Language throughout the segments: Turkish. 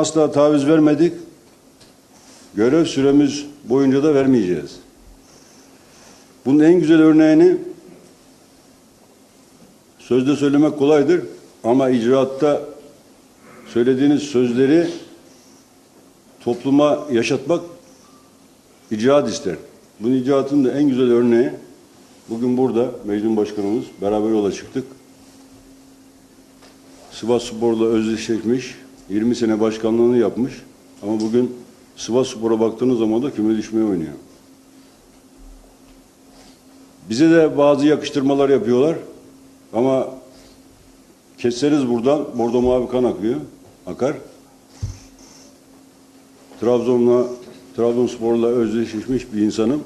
Asla taviz vermedik. Görev süremiz boyunca da vermeyeceğiz. Bunun en güzel örneğini sözde söylemek kolaydır ama icraatta söylediğiniz sözleri topluma yaşatmak icraat ister. Bunun icraatın da en güzel örneği bugün burada meclis başkanımız beraber yola çıktık. Sivas Spor'la özdeşleşmiş, 20 sene başkanlığını yapmış ama bugün Sivas Spor'a baktığınız zaman da küme düşmeye oynuyor. Bize de bazı yakıştırmalar yapıyorlar ama kesseniz buradan bordo mavi kan akıyor, akar. Trabzon'la, Trabzonspor'la özdeşleşmiş bir insanım.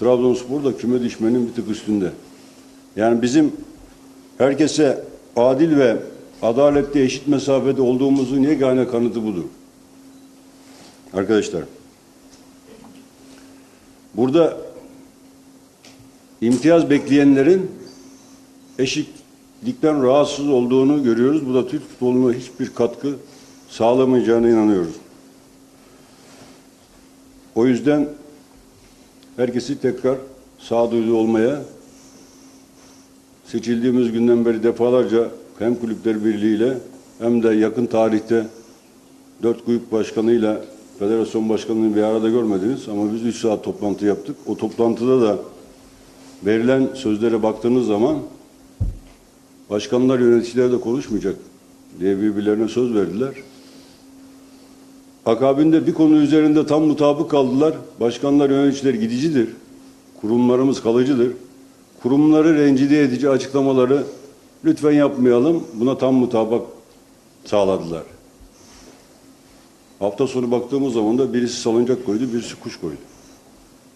Trabzonspor da küme düşmenin bir tık üstünde. Yani bizim herkese adil ve adalette eşit mesafede olduğumuzun yegane kanıtı budur. Arkadaşlar, burada imtiyaz bekleyenlerin eşitlikten rahatsız olduğunu görüyoruz. Bu da Türk futboluna hiçbir katkı sağlamayacağına inanıyoruz. O yüzden herkesi tekrar sağduyulu olmaya seçildiğimiz günden beri defalarca hem kulüpler birliğiyle hem de yakın tarihte dört kulüp başkanıyla federasyon başkanını bir arada görmediniz ama biz üç saat toplantı yaptık. O toplantıda da verilen sözlere baktığınız zaman başkanlar yöneticiler de konuşmayacak diye birbirlerine söz verdiler. Akabinde bir konu üzerinde tam mutabık kaldılar. Başkanlar yöneticiler gidicidir. Kurumlarımız kalıcıdır. Kurumları rencide edici açıklamaları lütfen yapmayalım. Buna tam mutabak sağladılar. Hafta sonu baktığımız zaman da birisi salıncak koydu, birisi kuş koydu.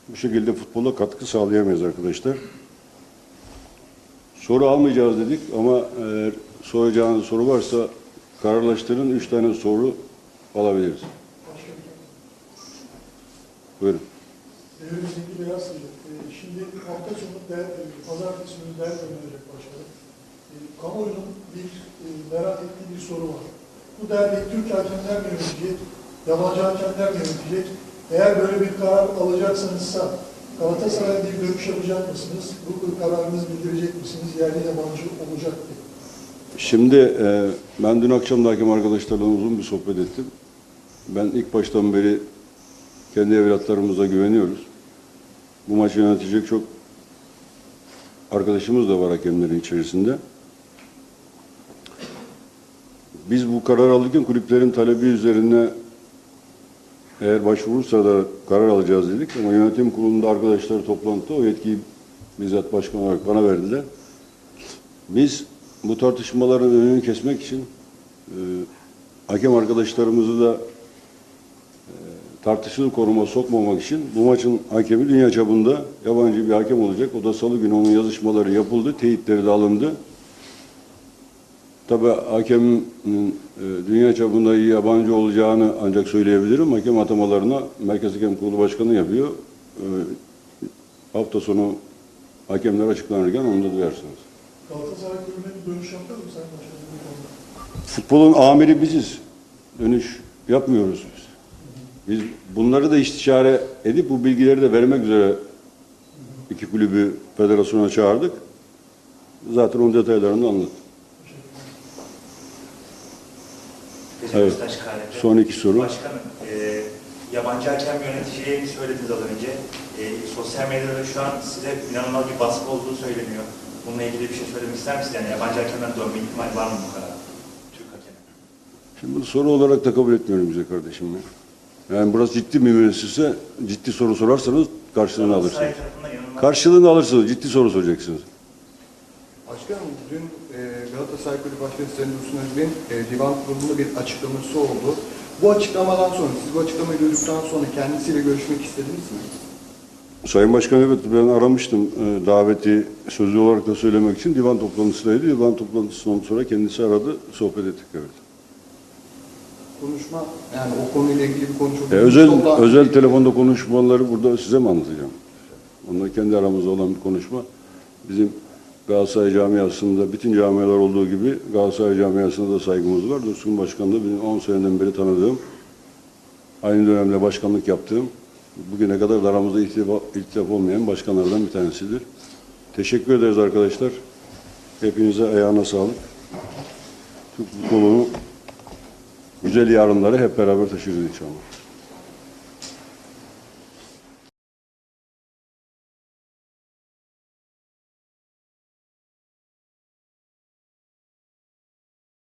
Bu şekilde futbola katkı sağlayamayız arkadaşlar. Soru almayacağız dedik ama eğer soracağınız soru varsa kararlaştırın. Üç tane soru alabiliriz. Buyurun. Devrim Zeki Şimdi hafta sonu değer, pazartesi günü değer verilecek başkanım. E, Kamuoyunun bir e, merak ettiği bir soru var. Bu derneği Türk hakemler mi yönetecek, yabancı hakemler mi yönetecek? Eğer böyle bir karar alacaksanızsa Galatasaray'da bir görüş yapacak mısınız? Bu kararınızı bildirecek misiniz? Yerli yabancı olacak diye. Şimdi e, ben dün akşam da hakem arkadaşlarla uzun bir sohbet ettim. Ben ilk baştan beri kendi evlatlarımıza güveniyoruz. Bu maçı yönetecek çok arkadaşımız da var hakemlerin içerisinde. Biz bu karar alırken kulüplerin talebi üzerine eğer başvurursa da karar alacağız dedik ama yönetim kurulunda arkadaşlar toplantıda o yetkiyi bizzat başkan olarak bana verdiler. Biz bu tartışmaların önünü kesmek için e, hakem arkadaşlarımızı da e, tartışılı koruma sokmamak için bu maçın hakemi dünya çapında yabancı bir hakem olacak. O da salı günü onun yazışmaları yapıldı, teyitleri de alındı. Tabii hakemin e, dünya çapında yabancı olacağını ancak söyleyebilirim. Hakem atamalarına Merkez Hakem Kurulu Başkanı yapıyor. E, hafta sonu hakemler açıklanırken onu da duyarsınız. Galatasaray kulübüne dönüş yapar mı Sayın Başkanım? Futbolun amiri biziz. Dönüş yapmıyoruz biz. Biz bunları da istişare edip bu bilgileri de vermek üzere iki kulübü federasyona çağırdık. Zaten onun detaylarını anlattım. Evet. Son iki soru. Başkanım, e, yabancı hakem yöneticiyi söylediniz az önce. E, sosyal medyada şu an size inanılmaz bir baskı olduğu söyleniyor. Bununla ilgili bir şey söylemek ister misiniz? Yani yabancı hakemden dönme ihtimali var mı bu kadar? Türk hakemi. Şimdi bunu soru olarak da kabul etmiyorum bize kardeşim ya. Yani burası ciddi bir müessese, ciddi soru sorarsanız karşılığını alırsınız. Karşılığını alırsınız, ciddi soru soracaksınız. Başkanım dün Galatasaray Kulübü Başkanı Sayın Dursun Özbey'in e, divan kurulunda bir açıklaması oldu. Bu açıklamadan sonra, siz bu açıklamayı duyduktan sonra kendisiyle görüşmek istediniz mi? Sayın Başkan evet ben aramıştım e, daveti sözlü olarak da söylemek için divan toplantısındaydı. Divan toplantısından sonra kendisi aradı, sohbet ettik evet. Konuşma, yani o konuyla ilgili bir konuşma. E, özel özel telefonda konuşmaları burada size mi anlatacağım? Onlar kendi aramızda olan bir konuşma. Bizim Galatasaray camiasında bütün camialar olduğu gibi Galatasaray camiasında da saygımız var. Dursun Başkan da benim 10 seneden beri tanıdığım, aynı dönemde başkanlık yaptığım, bugüne kadar da aramızda ihtilaf olmayan başkanlardan bir tanesidir. Teşekkür ederiz arkadaşlar. Hepinize ayağına sağlık. Türk futbolunu güzel yarınları hep beraber taşırız inşallah.